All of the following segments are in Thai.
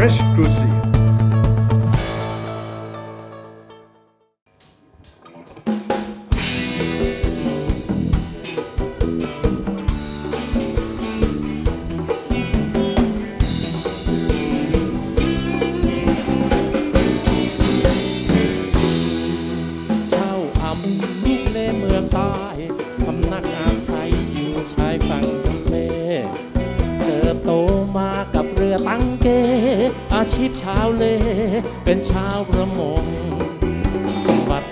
Exclusive เกับเรือตั้งเก อาชีพชาวเล เป็นชาวประมง สมบัติ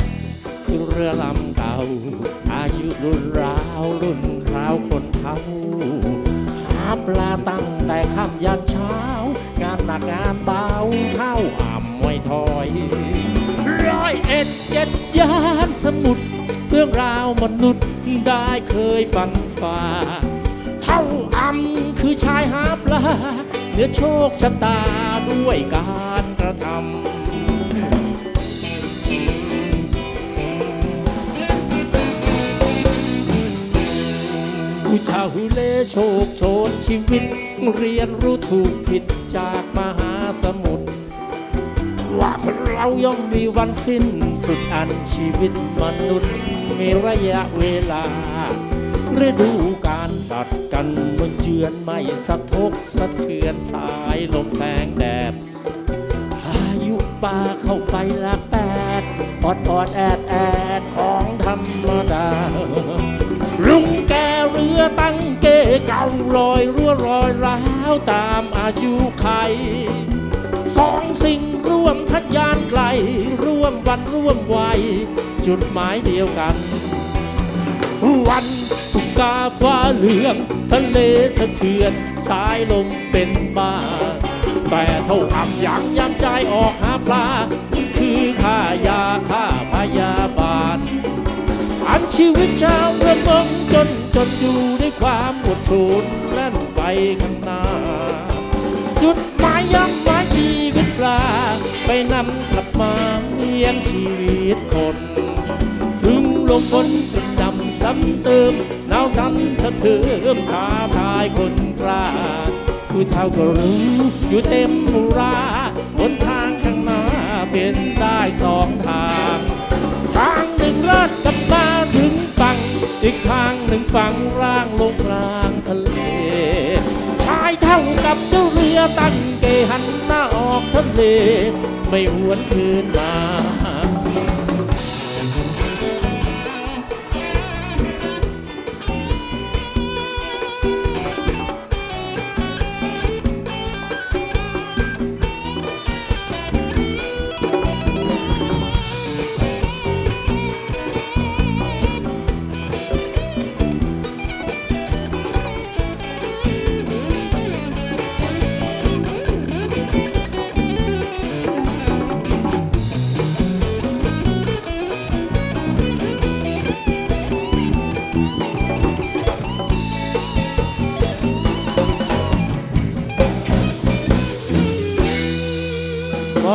คือเรือลำเก่า อายุรุ่นราวรุ่นคราวคนเท่าหาปลาตั้งแต่ค่ำยันเช้า งานหนักงานเบาเท่าอ่ำไม่ถอย ร้อยเอ็ดเจ็ดยานสมุทรเรื่องราวมนุษย์ได้เคยฝันฝ่า เท่าอำคือชายหาปลาเหนือโชคชะตาด้วยการกระทำผู้ชาวฮือเลโชคโชนชีวิต เรียนรู้ถูกผิดจากมหาสมุทรว่าคนเราย่อมมีวันสิ้นสุดอันชีวิตมนุษย์มีระยะเวลา ฤดูการตัดกันมันเจือนไม่สะทกสะเทือนสายลมแสงแดดอายุป่าเข้าไปละแปดอดอดแอดแอดของธรรมดาลุงแกเรือตั้งเกเก่าลอยรั่วรอยร้าวตามอายุไขสองสิ่งร่วมทัดยานไกล ร่วมวันร่วมวัย จุดหมายเดียวกัน วันตุกาฟ้าเหลืองทะเลสะเทือนสายลมเป็นบ้าแต่เท่าอำยังยำใจออกหาปลา คือค่ายาค่าพยาบาล อันชีวิตชาวประมงจนจนอยู่ด้วยความอดทนแล่นไปข้างหน้า จุดหมายย้ำหมายชีวิตปลา ไปนำกลับมาเลี้ยงชีวิตคน ถึงลมฝนกระำซ้ำเติมหนาวซ้ำสะเทือมท้าทายคนกล้าผู้เท่าก็รู้อยู่เต็มมุราบนทางข้างหน้าเป็นได้สองทาง ทางหนึ่งรอดกับมาถึงฝั่ง อีกทางหนึ่งฝั่งร่างลงกลางทะเล ชายเท่ากับเจ้าเรือตั้งเกหันหน้าออกทะเล ไม่หวนคืนมา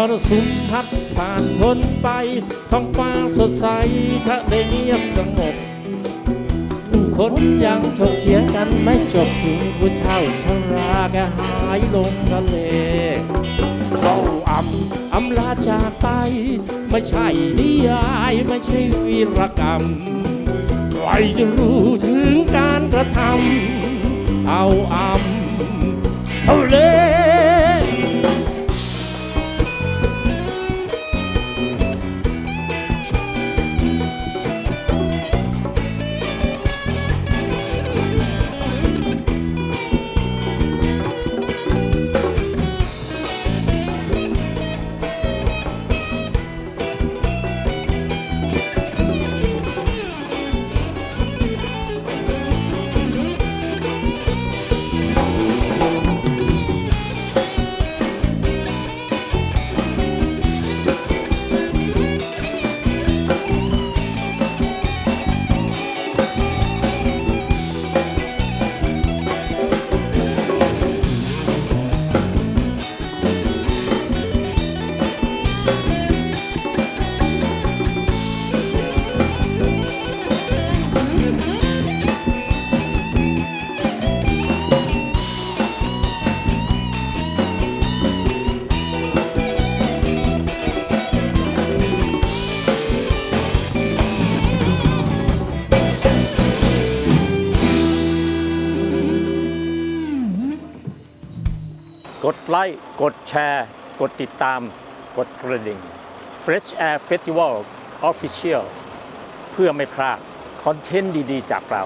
รสุมพัดผ่านพ้นไป ท้องฟ้าสดใสทะเลเงียบสงบผู้คนยังถกเถียงกันไม่จบถึงผู้เช่าชราแกหายลงทะเลเราอำอำลาจากไป ไม่ใช่นิยายไม่ใช่วีรกรรมใครจะรู้ถึงการกระทำเอา กดไลค์ กดแชร์ กดติดตาม กดกระดิ่ง Fresh Air Festival Official เพื่อไม่พลาดคอนเทนต์ดี ๆ จากเรา